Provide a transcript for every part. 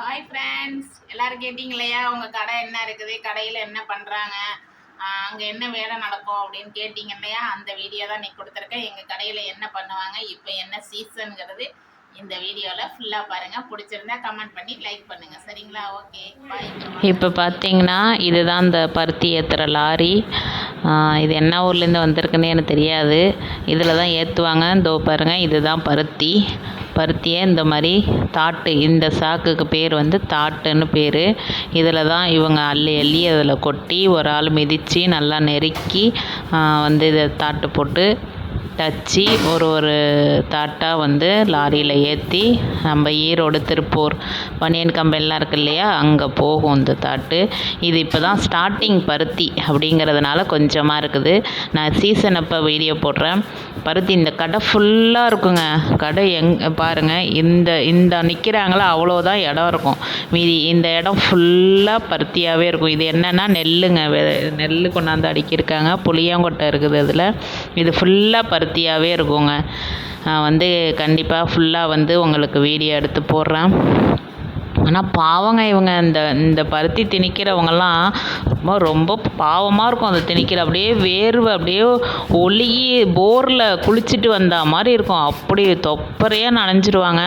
Hi friends எல்லாரும் கேட்டிங்க இல்லையா உங்கள் கடை என்ன இருக்குது? கடையில் என்ன பண்ணுறாங்க அங்கே என்ன வேலை நடக்கும் அப்படின்னு கேட்டிங்க இல்லையா அந்த வீடியோ தான் நீ கொடுத்துருக்கேன். எங்கள் கடையில் என்ன பண்ணுவாங்க? இப்போ என்ன சீசனுங்கிறது இந்த வீடியோவில் ஃபுல்லாக பாருங்கள் பிடிச்சிருந்தா கமெண்ட் பண்ணி லைக் பண்ணுங்கள் சரிங்களா? ஓகே இப்போ பார்த்தீங்கன்னா இதுதான் இந்த பருத்தி ஏற்றுற லாரி. இது என்ன ஊர்லேருந்து வந்திருக்குன்னு எனக்கு தெரியாது. இதில் தான் ஏற்றுவாங்க இதோ பாருங்கள் இதுதான் பருத்தி. பருத்தியை இந்த மாதிரி தாட்டு இந்த சாக்குக்கு பேர் வந்து தாட்டுன்னு பேர். இதில் தான் இவங்க அள்ளி அள்ளி அதில் கொட்டி ஒரு ஆள் மிதித்து நல்லா நெருக்கி வந்து இதை தாட்டு போட்டு தச்சு ஒரு ஒரு தாட்டாக வந்து லாரியில் ஏற்றி நம்ம ஈரோடு திருப்பூர் பனியன் கம்பெனிலாம் இருக்கு இல்லையா அங்கே போகும் இந்த தாட்டு. இது இப்போ தான் ஸ்டார்டிங் பருத்தி அப்படிங்கிறதுனால கொஞ்சமாக இருக்குது. நான் சீசன் அப்போ வீடியோ போடுறேன். பருத்தி இந்த கடை ஃபுல்லாக இருக்குங்க. கடை எங் பாருங்கள் இந்த இந்த நிற்கிறாங்களோ அவ்வளோதான் இடம் இருக்கும். மீதி இந்த இடம் ஃபுல்லாக பருத்தியாகவே இருக்கும். இது என்னென்னா நெல்லுங்க. நெல் கொண்டாந்து அடுக்கியிருக்காங்க. புளியாங்கொட்டை இருக்குது அதில். இது ஃபுல்லாக பருத்தியாகவே இருக்குங்க. நான் வந்து கண்டிப்பாக ஃபுல்லாக வந்து உங்களுக்கு வீடியோ எடுத்து போடுறேன். ஆனால் பாவங்க இவங்க இந்த இந்த பருத்தி திணிக்கிறவங்கெல்லாம் ரொம்ப ரொம்ப பாவமாக இருக்கும் அந்த திணிக்கிற. அப்படியே வேர்வை அப்படியே ஒழுகி போரில் குளிச்சுட்டு வந்த மாதிரி இருக்கும். அப்படி தொப்பரையாக நனைஞ்சிருவாங்க.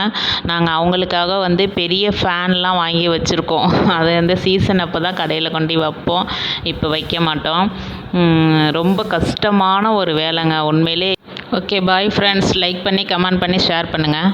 நாங்கள் அவங்களுக்காக வந்து பெரிய ஃபேன்லாம் வாங்கி வச்சுருக்கோம். அது வந்து சீசன் அப்போ தான் கடையில் கொண்டு வைப்போம். இப்போ வைக்க மாட்டோம். ரொம்ப கஷ்டமான ஒரு வேலைங்க. உண்மையிலே. ஓகே பாய் ஃப்ரெண்ட்ஸ் லைக் பண்ணி கமெண்ட் பண்ணி ஷேர் பண்ணுங்கள்